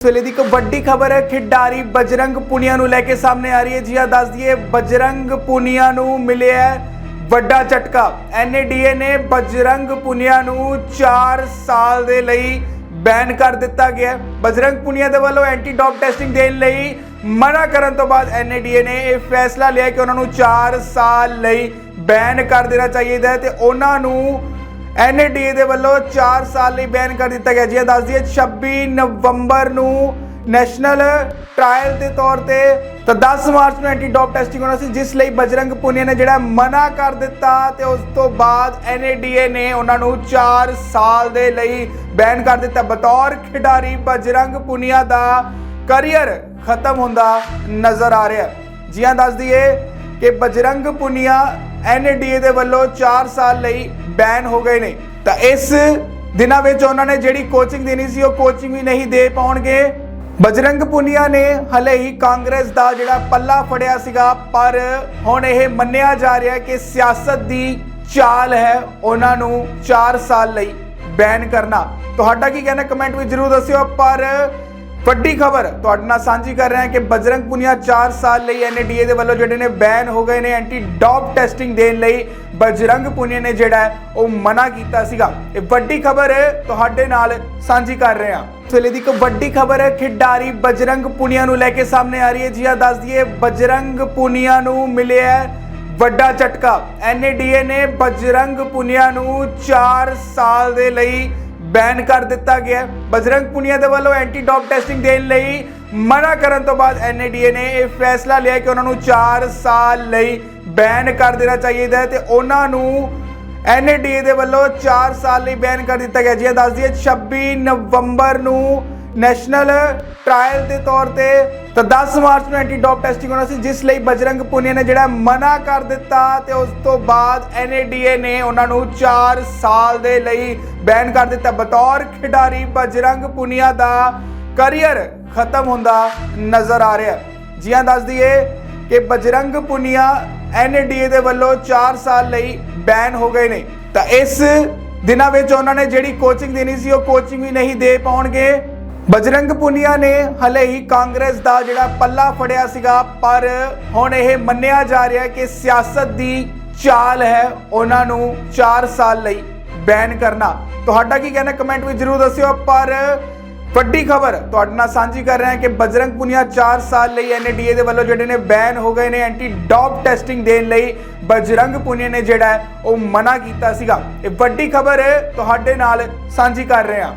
ਇਸ ਵੇਲੇ ਦੀ ਇੱਕ ਵੱਡੀ ਖਬਰ ਹੈ। ਖਿਡਾਰੀ ਬਜਰੰਗ ਪੁਨੀਆ ਨੂੰ ਲੈ ਕੇ ਸਾਹਮਣੇ ਆ ਰਹੀ ਹੈ। ਜੀ ਆ ਦੱਸ ਦਈਏ, ਬਜਰੰਗ ਪੁਨੀਆ ਨੂੰ ਮਿਲਿਆ ਵੱਡਾ ਝਟਕਾ। ਐਨਏਡੀਏ ਨੇ ਬਜਰੰਗ ਪੁਨੀਆ ਨੂੰ 4 ਸਾਲ ਦੇ ਲਈ ਬੈਨ ਕਰ ਦਿੱਤਾ ਗਿਆ ਬਜਰੰਗ ਪੁਨੀਆ ਦੇ ਵੱਲੋਂ ਐਂਟੀ ਡੋਪ ਟੈਸਟਿੰਗ ਦੇਣ ਲਈ ਮਨਾ ਕਰਨ ਤੋਂ ਬਾਅਦ ਐਨਏਡੀਏ ਨੇ ਇਹ ਫੈਸਲਾ ਲਿਆ ਕਿ ਉਹਨਾਂ ਨੂੰ 4 ਸਾਲ ਲਈ ਬੈਨ ਕਰ ਦੇਣਾ ਚਾਹੀਦਾ ਹੈ ਤੇ ਉਹਨਾਂ ਨੂੰ ਐਨਏਡੀਏ ਦੇ ਵੱਲੋਂ 4 ਸਾਲ ਲਈ ਬੈਨ ਕਰ ਦਿੱਤਾ ਗਿਆ ਜੀ। ਇਹ ਦੱਸ ਦਈਏ 26 ਨਵੰਬਰ ਨੂੰ ਨੈਸ਼ਨਲ ਟ੍ਰਾਇਲ ਦੇ ਤੌਰ ਤੇ ਤਾਂ 10 ਮਾਰਚ ਨੂੰ ਐਂਟੀ ਡੋਪ ਟੈਸਟਿੰਗ ਹੋਣਾ ਸੀ, ਜਿਸ ਲਈ ਬਜਰੰਗ ਪੁਨੀਆ ਨੇ ਜਿਹੜਾ ਮਨਾ ਕਰ ਦਿੱਤਾ ਤੇ ਉਸ ਤੋਂ ਬਾਅਦ ਐਨਏਡੀਏ ਨੇ ਉਹਨਾਂ ਨੂੰ 4 ਸਾਲ ਦੇ ਲਈ ਬੈਨ ਕਰ ਦਿੱਤਾ। ਬਤੌਰ ਖਿਡਾਰੀ ਬਜਰੰਗ ਪੁਨੀਆ ਦਾ ਕਰੀਅਰ ਖਤਮ ਹੁੰਦਾ ਨਜ਼ਰ ਆ ਰਿਹਾ ਜੀਆਂ ਜੀ ਦੱਸ ਦਈਏ ਕਿ ਬਜਰੰਗ ਪੁਨੀਆ ਐਨਡੀਏ ਦੇ ਵੱਲੋਂ 4 ਸਾਲ ਲਈ ਬੈਨ ਹੋ ਗਏ ਨੇ। ਤਾਂ ਇਸ ਦਿਨਾਂ ਵਿੱਚ ਉਹਨਾਂ ਨੇ ਜਿਹੜੀ ਕੋਚਿੰਗ ਦੇਣੀ ਸੀ, ਉਹ ਕੋਚਿੰਗ ਵੀ ਨਹੀਂ ਦੇ ਪਾਉਣਗੇ। ਬਜਰੰਗ ਪੁਨੀਆ ਨੇ ਹਲੇ ਹੀ ਕਾਂਗਰਸ ਦਾ ਜਿਹੜਾ ਪੱਲਾ ਫੜਿਆ ਸੀਗਾ, ਪਰ ਹੁਣ ਇਹ ਮੰਨਿਆ ਜਾ ਰਿਹਾ ਹੈ ਕਿ ਸਿਆਸਤ ਦੀ ਚਾਲ ਹੈ ਉਹਨਾਂ ਨੂੰ 4 ਸਾਲ ਲਈ ਬੈਨ ਕਰਨਾ। ਤੁਹਾਡਾ ਕੀ ਕਹਿਣਾ? ਕਮੈਂਟ ਵਿੱਚ ਜਰੂਰ ਦੱਸਿਓ, ਪਰ ਵੱਡੀ ਖਬਰ, ਤੁਹਾਡੇ ਨਾਲ ਸਾਂਝੀ ਕਰ ਰਹੇ ਹਾਂ ਕਿ ਬਜਰੰਗ ਪੁਨੀਆ 4 ਸਾਲ ਲਈ ਐਨਡੀਏ ਦੇ ਵੱਲੋਂ ਜਿਹੜੇ ਨੇ ਬੈਨ ਹੋ ਗਏ ਨੇ ਐਂਟੀ ਡੋਪ ਟੈਸਟਿੰਗ ਦੇਣ ਲਈ। ਬਜਰੰਗ ਪੁਨੀਆ ਨੇ ਜਿਹੜਾ ਉਹ ਮਨਾ ਕੀਤਾ ਸੀਗਾ। ਇਹ ਵੱਡੀ ਖਬਰ ਤੁਹਾਡੇ ਨਾਲ ਸਾਂਝੀ ਕਰ ਰਹੇ ਹਾਂ। ਵੇਲੇ ਦੀ ਇੱਕ ਵੱਡੀ ਖਬਰ ਹੈ ਖਿਡਾਰੀ ਬਜਰੰਗ ਪੁਨੀਆ ਨੂੰ ਲੈ ਕੇ ਸਾਹਮਣੇ ਆ ਰਹੀ ਹੈ। ਜੀ ਆ ਦੱਸ ਦਈਏ, ਬਜਰੰਗ ਪੁਨੀਆ ਨੂੰ ਮਿਲਿਆ ਵੱਡਾ ਝਟਕਾ। ਐਨਏਡੀਏ ਨੇ ਬਜਰੰਗ ਪੁਨੀਆ ਨੂੰ 4 ਸਾਲ ਦੇ ਲਈ ਬੈਨ ਕਰ ਦਿੱਤਾ ਗਿਆ ਬਜਰੰਗ ਪੁਨੀਆ ਦੇ ਵੱਲੋਂ ਐਂਟੀ ਡੋਪ ਟੈਸਟਿੰਗ ਦੇਣ ਲਈ ਮਨਾ ਕਰਨ ਤੋਂ ਬਾਅਦ ਐਨਏਡੀਏ ਨੇ ਇਹ ਫੈਸਲਾ ਲਿਆ ਕਿ ਉਹਨਾਂ ਨੂੰ 4 ਸਾਲ ਲਈ ਬੈਨ ਕਰ ਦੇਣਾ ਚਾਹੀਦਾ ਹੈ ਤੇ ਉਹਨਾਂ ਨੂੰ ਐਨਏਡੀਏ ਦੇ ਵੱਲੋਂ 4 ਸਾਲ ਲਈ ਬੈਨ ਕਰ ਦਿੱਤਾ ਗਿਆ। ਜੀ ਇਹ ਦੱਸ ਦਈਏ 26 ਨਵੰਬਰ ਨੂੰ ਨੈਸ਼ਨਲ ਟ੍ਰਾਇਲ ਦੇ ਤੌਰ ਤੇ ਤਾਂ 10 ਮਾਰਚ ਨੂੰ ਐਂਟੀ ਡੋਪ ਟੈਸਟਿੰਗ ਹੋਣਾ ਸੀ, ਜਿਸ ਲਈ ਬਜਰੰਗ ਪੁਨੀਆ ਨੇ ਜਿਹੜਾ ਮਨਾ ਕਰ ਦਿੱਤਾ ਤੇ ਉਸ ਤੋਂ ਬਾਅਦ ਐਨਏਡੀਏ ਨੇ ਉਹਨਾਂ ਨੂੰ 4 ਸਾਲ ਦੇ ਲਈ ਬੈਨ ਕਰ ਦਿੱਤਾ। ਬਤੌਰ ਖਿਡਾਰੀ ਬਜਰੰਗ ਪੁਨੀਆ ਦਾ ਕਰੀਅਰ ਖਤਮ ਹੁੰਦਾ ਨਜ਼ਰ ਆ ਰਿਹਾ। ਹੈ। ਜੀ ਹਾਂ ਦੱਸ ਦਈਏ ਕਿ ਬਜਰੰਗ ਪੁਨੀਆ ਐਨਡੀਏ ਦੇ ਵੱਲੋਂ 4 ਸਾਲ ਲਈ ਬੈਨ ਹੋ ਗਏ ਨੇ। ਤਾਂ ਇਸ ਦਿਨਾਂ ਵਿੱਚ ਉਹਨਾਂ ਨੇ ਜਿਹੜੀ ਕੋਚਿੰਗ ਦੇਣੀ ਸੀ, ਉਹ ਕੋਚਿੰਗ ਵੀ ਨਹੀਂ ਦੇ ਪਾਉਣਗੇ। ਬਜਰੰਗ ਪੁਨੀਆ ਨੇ ਹਲੇ ਹੀ ਕਾਂਗਰਸ ਦਾ ਜਿਹੜਾ ਪੱਲਾ ਫੜਿਆ ਸੀਗਾ, ਪਰ ਹੁਣ ਇਹ ਮੰਨਿਆ ਜਾ ਰਿਹਾ ਹੈ ਕਿ ਸਿਆਸਤ ਦੀ ਚਾਲ ਹੈ ਉਹਨਾਂ ਨੂੰ 4 ਸਾਲ ਲਈ ਬੈਨ ਕਰਨਾ। ਤੁਹਾਡਾ ਕੀ ਕਹਿਣਾ, ਕਮੈਂਟ ਵਿੱਚ ਜਰੂਰ ਦੱਸਿਓ, ਪਰ ਵੱਡੀ ਖਬਰ ਤੁਹਾਡੇ ਨਾਲ ਸਾਂਝੀ ਕਰ ਰਹੇ ਹਾਂ ਕਿ ਬਜਰੰਗ ਪੁਨੀਆ 4 ਸਾਲ ਲਈ ਐਨਡੀਏ ਦੇ ਵੱਲੋਂ ਜਿਹੜੇ ਨੇ ਬੈਨ ਹੋ ਗਏ ਨੇ ਐਂਟੀ ਡੋਪ ਟੈਸਟਿੰਗ ਦੇਣ ਲਈ ਬਜਰੰਗ ਪੁਨੀਆ ਨੇ ਜਿਹੜਾ ਉਹ ਮਨਾ ਕੀਤਾ ਸੀਗਾ। ਇਹ ਵੱਡੀ ਖਬਰ ਤੁਹਾਡੇ ਨਾਲ ਸਾਂਝੀ ਕਰ ਰਹੇ ਹਾਂ।